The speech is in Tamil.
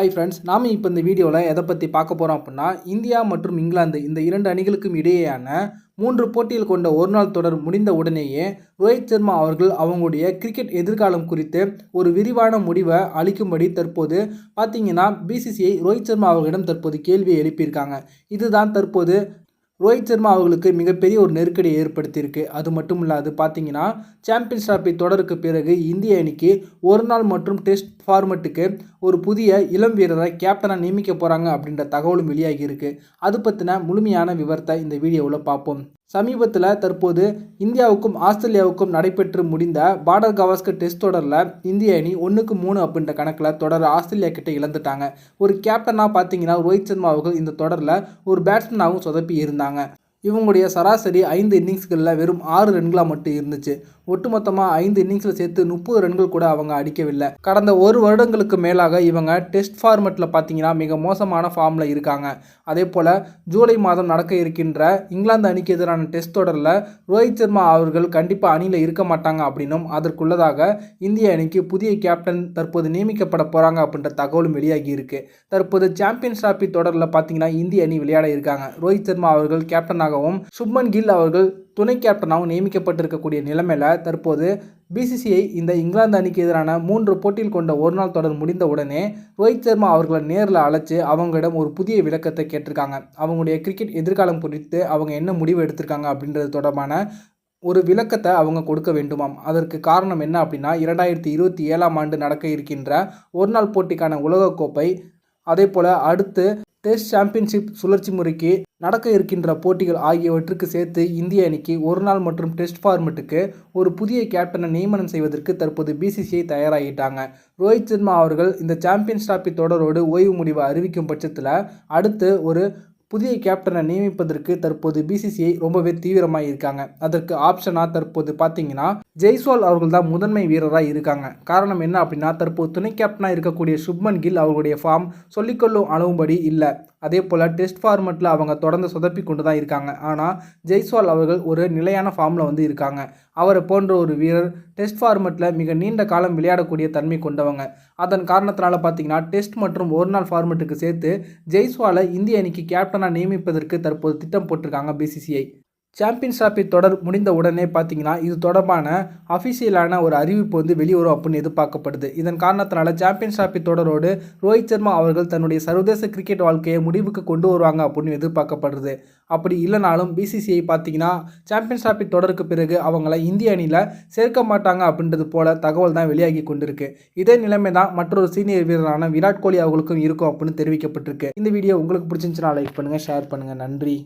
ஹாய் ஃப்ரெண்ட்ஸ் நாம் இப்போ இந்த வீடியோவில் எதை பற்றி பார்க்க போகிறோம் அப்படின்னா இந்தியா மற்றும் இங்கிலாந்து இந்த இரண்டு அணிகளுக்கும் இடையேயான மூன்று போட்டிகள் கொண்ட ஒரு நாள் தொடர் முடிந்த உடனேயே ரோஹித் சர்மா அவர்கள் அவங்களுடைய கிரிக்கெட் எதிர்காலம் குறித்து ஒரு விரிவான முடிவை அளிக்கும்படி தற்போது பார்த்தீங்கன்னா பிசிசிஐ ரோஹித் சர்மா அவர்களிடம் தற்போது கேள்வியை எழுப்பியிருக்காங்க. இதுதான் தற்போது ரோஹித் சர்மா அவர்களுக்கு மிகப்பெரிய ஒரு நெருக்கடியை ஏற்படுத்தியிருக்கு. அது மட்டும் இல்லாது பார்த்தீங்கன்னா சாம்பியன்ஸ் டிராபி தொடருக்கு பிறகு இந்திய அணிக்கு ஒரு நாள் மற்றும் டெஸ்ட் ஃபார்மெட்டுக்கு ஒரு புதிய இளம் வீரரை கேப்டனாக நியமிக்க போகிறாங்க அப்படின்ற தகவலும் வெளியாகியிருக்கு அது பற்றின முழுமையான விவரத்தை இந்த வீடியோவில் பார்ப்போம். சமீபத்தில் தற்போது இந்தியாவுக்கும் ஆஸ்திரேலியாவுக்கும் நடைபெற்று முடிந்த பார்டர் கவாஸ்கர் டெஸ்ட் தொடரில் இந்திய அணி ஒன்றுக்கு மூணு அப்படின்ற கணக்கில் தொடர் ஆஸ்திரேலியா கிட்ட இழந்துட்டாங்க. ஒரு கேப்டனாக பார்த்தீங்கன்னா ரோஹித் சர்மா அவர்கள் இந்த தொடரில் ஒரு பேட்ஸ்மேனாகவும் சொதப்பி இருந்தாங்க. இவங்களுடைய சராசரி ஐந்து இன்னிங்ஸ்களில் வெறும் ஆறு ரன்களாக மட்டும் இருந்துச்சு. ஒட்டுமொத்தமாக ஐந்து இன்னிங்ஸில் சேர்த்து முப்பது ரன்கள் கூட அவங்க அடிக்கவில்லை. கடந்த ஒரு வருடங்களுக்கு மேலாக இவங்க டெஸ்ட் ஃபார்மெட்டில் பார்த்தீங்கன்னா மிக மோசமான ஃபார்மில் இருக்காங்க. அதே போல் ஜூலை மாதம் நடக்க இருக்கின்ற இங்கிலாந்து அணிக்கு எதிரான டெஸ்ட் தொடரில் ரோஹித் சர்மா அவர்கள் கண்டிப்பாக அணியில் இருக்க மாட்டாங்க அப்படின்னும் அதற்குள்ளதாக இந்திய அணிக்கு புதிய கேப்டன் தற்போது நியமிக்கப்பட போகிறாங்க அப்படின்ற தகவலும் வெளியாகி இருக்குது தற்போது சாம்பியன்ஸ் டிராபி தொடரில் பார்த்தீங்கன்னா இந்திய அணி விளையாட இருக்காங்க. ரோஹித் சர்மா அவர்கள் கேப்டனாகவும் சுப்மன் கில் அவர்கள் துணை கேப்டனாகவும் நியமிக்கப்பட்டிருக்கக்கூடிய நிலைமையில் தற்போது பிசிசிஐ இந்த இங்கிலாந்து அணிக்கு எதிரான மூன்று போட்டியில் கொண்ட ஒரு நாள் தொடர் முடிந்த உடனே ரோஹித் சர்மா அவர்களை நேரில் அழைச்சி அவங்களிடம் ஒரு புதிய விளக்கத்தை கேட்டிருக்காங்க. அவங்களுடைய கிரிக்கெட் எதிர்காலம் குறித்து அவங்க என்ன முடிவு எடுத்திருக்காங்க அப்படின்றது தொடர்பான ஒரு விளக்கத்தை அவங்க கொடுக்க வேண்டுமாம். அதற்கு காரணம் என்ன அப்படின்னா இரண்டாயிரத்தி இருபத்தி ஏழாம் ஆண்டு நடக்க இருக்கின்ற ஒரு நாள் போட்டிக்கான உலகக்கோப்பை அதே போல் அடுத்து டெஸ்ட் சாம்பியன்ஷிப் சுழற்சி முறைக்கு நடக்க இருக்கின்ற போட்டிகள் ஆகியவற்றுக்கு சேர்த்து இந்திய அணிக்கு ஒரு நாள் மற்றும் டெஸ்ட் ஃபார்மெட்டுக்கு ஒரு புதிய கேப்டனை நியமனம் செய்வதற்கு தற்போது பிசிசிஐ தயாராகிட்டாங்க. ரோஹித் சர்மா அவர்கள் இந்த சாம்பியன்ஸ் டிராபி தொடரோடு ஓய்வு முடிவை அறிவிக்கும் பட்சத்தில் அடுத்து ஒரு புதிய கேப்டனை நியமிப்பதற்கு தற்போது பிசிசிஐ ரொம்பவே தீவிரமாக இருக்காங்க. அதற்கு ஆப்ஷனாக தற்போது பார்த்தீங்கன்னா ஜெய்ஸ்வால் அவர்கள் தான் முதன்மை வீரராக இருக்காங்க. காரணம் என்ன அப்படின்னா தற்போது துணை கேப்டனாக இருக்கக்கூடிய சுப்மன் கில் அவர்களுடைய ஃபார்ம் சொல்லிக்கொள்ளும் அளவும்படி இல்லை. அதே போல் டெஸ்ட் ஃபார்மெட்டில் அவங்க தொடர்ந்து சொதப்பி கொண்டு தான் இருக்காங்க. ஆனால் ஜெய்ஸ்வால் அவர்கள் ஒரு நிலையான ஃபார்மில் வந்து இருக்காங்க. அவரை போன்ற ஒரு வீரர் டெஸ்ட் ஃபார்மெட்டில் மிக நீண்ட காலம் விளையாடக்கூடிய தன்மை கொண்டவங்க. அதன் காரணத்தினால பார்த்தீங்கன்னா டெஸ்ட் மற்றும் ஒரு நாள் ஃபார்மெட்டுக்கு சேர்த்து ஜெய்ஸ்வாலை இந்திய அணிக்கு கேப்டனாக நியமிப்பதற்கு தற்போது திட்டம் போட்டிருக்காங்க பிசிசிஐ சாம்பியன்ஸ் டிராஃபி தொடர் முடிந்த உடனே பார்த்தீங்கன்னா இது தொடர்பான அஃபிஷியலான ஒரு அறிவிப்பு வந்து வெளிவரும் அப்படின்னு எதிர்பார்க்கப்படுது. இதன் காரணத்தினால சாம்பியன்ஸ் டிராஃபி தொடரோடு ரோஹித் சர்மா அவர்கள் தன்னுடைய சர்வதேச கிரிக்கெட் வாழ்க்கையை முடிவுக்கு கொண்டு வருவாங்க அப்படின்னு எதிர்பார்க்கப்படுது. அப்படி இல்லைனாலும் பிசிசிஐ பார்த்தீங்கன்னா சாம்பியன்ஸ் டிராஃபி தொடருக்கு பிறகு அவங்கள இந்திய அணியில் சேர்க்க மாட்டாங்க அப்படின்றது போல தகவல் தான் வெளியாகி கொண்டிருக்கு. இதே நிலைமை தான் மற்றொரு சீனியர் வீரரான விராட் கோலி அவர்களுக்கும் இருக்கும் அப்படின்னு தெரிவிக்கப்பட்டிருக்கு. இந்த வீடியோ உங்களுக்கு பிடிச்சிருந்துச்சுன்னா லைக் பண்ணுங்கள் ஷேர் பண்ணுங்கள் நன்றி.